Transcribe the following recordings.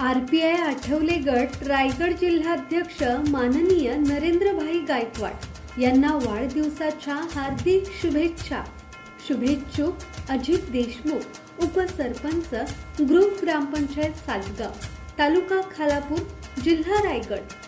R P I Athawale गट रायगड जिल्हाध्यक्ष माननीय नरेंद्रभाई गायकवाड यांना वाढदिवसाच्या हार्दिक शुभेच्छा. शुभेच्छुक अजित देशमुख उपसरपंच ग्रुप ग्रामपंचायत सातगाव तालुका खालापूर जिल्हा रायगड.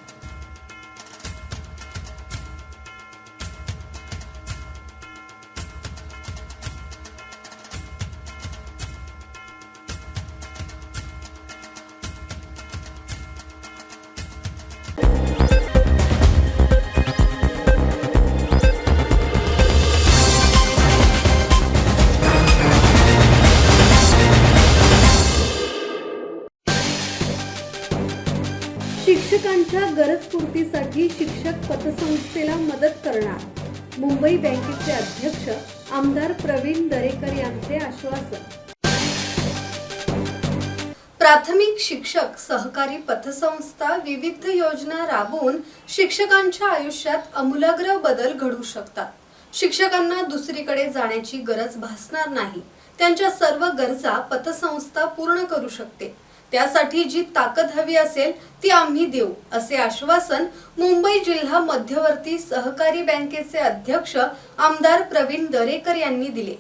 शिक्षकांच्या गरजपूर्तीसाठी शिक्षक पतसंस्थेला मदत करणार. मुंबई बँकेचे अध्यक्ष आमदार प्रवीण दरेकर यांचे आश्वासन. प्राथमिक शिक्षक सहकारी पतसंस्था विविध योजना राबवून शिक्षकांच्या आयुष्यात आमूलाग्र बदल घडू शकतात. शिक्षकांना दुसरीकडे जाण्याची गरज भासणार नाही. त्यांच्या सर्व गरजा पतसंस्था पूर्ण करू शकते. त्यासाठी जी ताकद हवी असेल ती आम्ही देऊ असे आश्वासन मुंबई जिल्हा मध्यवर्ती सहकारी बँकेचे अध्यक्ष आमदार प्रवीण दरेकर यांनी दिले.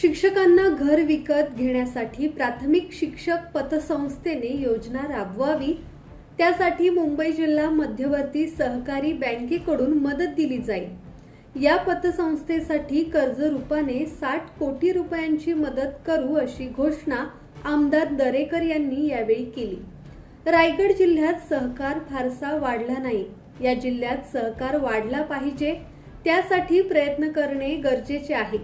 शिक्षकांना घर विकत घेण्यासाठी प्राथमिक शिक्षक पतसंस्थेने योजना राबवावी त्यासाठी मुंबई जिल्हा मध्यवर्ती सहकारी बँकेकडून मदत दिली जाईल. या पतसंस्थेसाठी कर्ज रूपाने साठ कोटी रुपयांची मदत करू अशी घोषणा आमदार दरेकर यांनी यावेळी केली. रायगड जिल्ह्यात सहकार फारसा वाढला नाही. या जिल्ह्यात सहकार वाढला पाहिजे त्यासाठी प्रयत्न करणे गरजेचे आहे.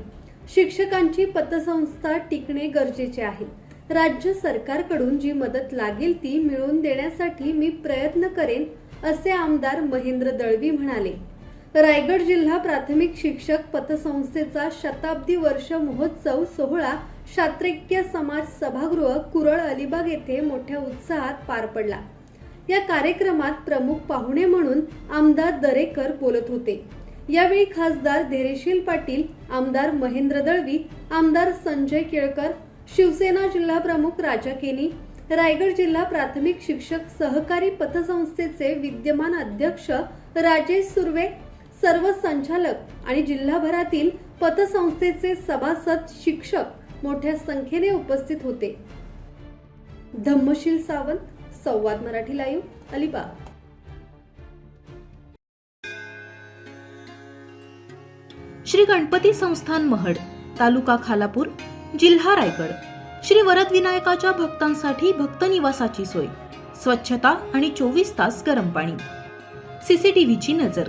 शिक्षकांची पतसंस्था टिकणे गरजेचे आहे. राज्य सरकारकडून जी मदत लागेल ती मिळवून देण्यासाठी मी प्रयत्न करेन असे आमदार महेंद्र दळवी म्हणाले. रायगड जिल्हा प्राथमिक शिक्षक पतसंस्थेचा शताब्दी वर्ष महोत्सव सोहळा शात्रेक्य समाज सभागृह कुरळ अलिबाग येथे मोठ्या उत्साहात पार पडला. या कार्यक्रमात प्रमुख पाहुणे म्हणून आमदार दरेकर बोलत होते. यावेळी खासदार धैर्यशील पाटील आमदार महेंद्र दळवी आमदार संजय केळकर शिवसेना जिल्हा प्रमुख राजा केनी रायगड जिल्हा प्राथमिक शिक्षक सहकारी पतसंस्थेचे विद्यमान अध्यक्ष राजेश सुर्वे सर्व संचालक आणि जिल्हाभरातील पतसंस्थेचे सभासद शिक्षक मोठ्या संख्येने उपस्थित होते. धम्मशील सावंत संवाद मराठी लाईव्ह अलिबाग. श्री गणपती संस्थान महड तालुका खालापूर जिल्हा रायगड. श्री वरद विनायकाच्या भक्तांसाठी भक्त निवासाची सोय स्वच्छता आणि चोवीस तास गरम पाणी. सीसीटीव्हीची नजर